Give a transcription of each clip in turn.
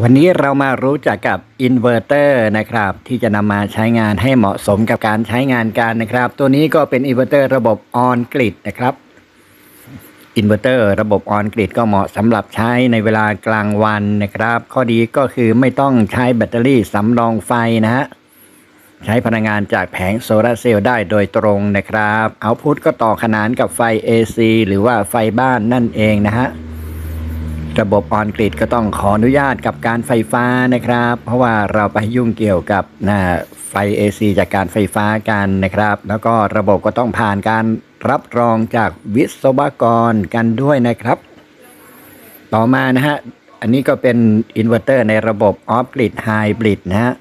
วันนี้เรามารู้จักกับอินเวอร์เตอร์นะครับ ที่จะนำมาใช้งานให้เหมาะสมกับการใช้งานกันนะครับ ตัวนี้ก็เป็นอินเวอร์เตอร์ระบบออนกริดนะครับอินเวอร์เตอร์ระบบออนกริดก็เหมาะสำหรับใช้ในเวลากลางวันนะครับ ข้อดีก็คือไม่ต้องใช้แบตเตอรี่สำรองไฟนะฮะใช้พลังงานจากแผงโซลาร์เซลล์ได้โดยตรงนะครับเอาพุทก็ต่อขนานกับไฟ AC หรือว่าไฟบ้านนั่นเองนะฮะ ระบบออนกริดก็ต้องขออนุญาตกับการไฟฟ้านะครับ เพราะว่าเราไปยุ่งเกี่ยวกับนะไฟ AC จากการไฟฟ้ากันนะครับ แล้วก็ระบบก็ต้องผ่านการรับรองจากวิศวกรกันด้วยนะครับ ต่อมานะฮะ อันนี้ก็เป็นอินเวอร์เตอร์ในระบบออฟกริดไฮบริดนะฮะ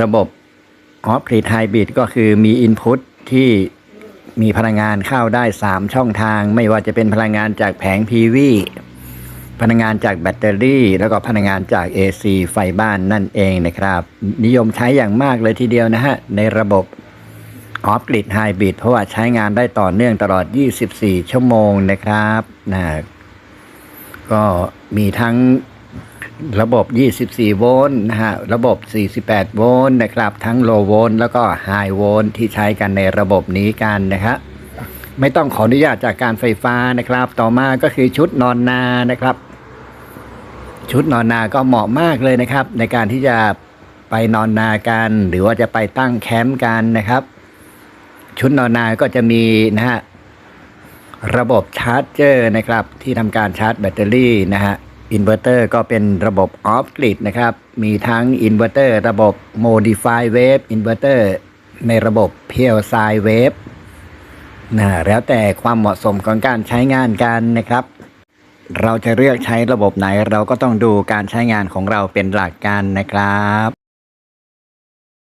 ระบบออฟกริดไฮบริดก็คือมีอินพุตที่มีพลังงานเข้าได้ 3 ช่องทาง ไม่ว่าจะเป็นพลังงานจากแผง PV พลังงานจากแบตเตอรี่ แล้วก็พลังงานจาก AC ไฟบ้านนั่นเองนะครับ นิยมใช้อย่างมากเลยทีเดียวนะฮะ ในระบบออฟกริดไฮบริดเพราะว่าใช้งานได้ต่อเนื่องตลอด 24 ชั่วโมงนะครับนะก็มีทั้งระบบ 24 โวลต์นะฮะ ระบบ 48 โวลต์นะครับ ทั้งโลโวลต์แล้วก็ไฮโวลต์ที่ใช้กันในระบบนี้กันนะครับไม่ต้องขออนุญาตจากการไฟฟ้านะครับ ต่อมาก็คือชุดนอนนานะครับ ชุดนอนนาก็เหมาะมากเลยนะครับ ในการที่จะไปนอนนากัน หรือว่าจะไปตั้งแคมป์กันนะครับ ชุดนอนนาก็จะมีนะฮะระบบชาร์จเจอร์นะครับ ที่ทำการชาร์จแบตเตอรี่นะฮะอินเวอร์เตอร์ก็เป็นระบบออฟกริดนะครับ มีทั้งอินเวอร์เตอร์ระบบ Modify Wave อินเวอร์เตอร์ในระบบ p u r e Sine Wave นะแล้วแต่ความเหมาะสมของการใช้งานกันนะครับ เราจะเลือกใช้ระบบไหนเราก็ต้องดูการใช้งานของเราเป็นหลักการนะครับ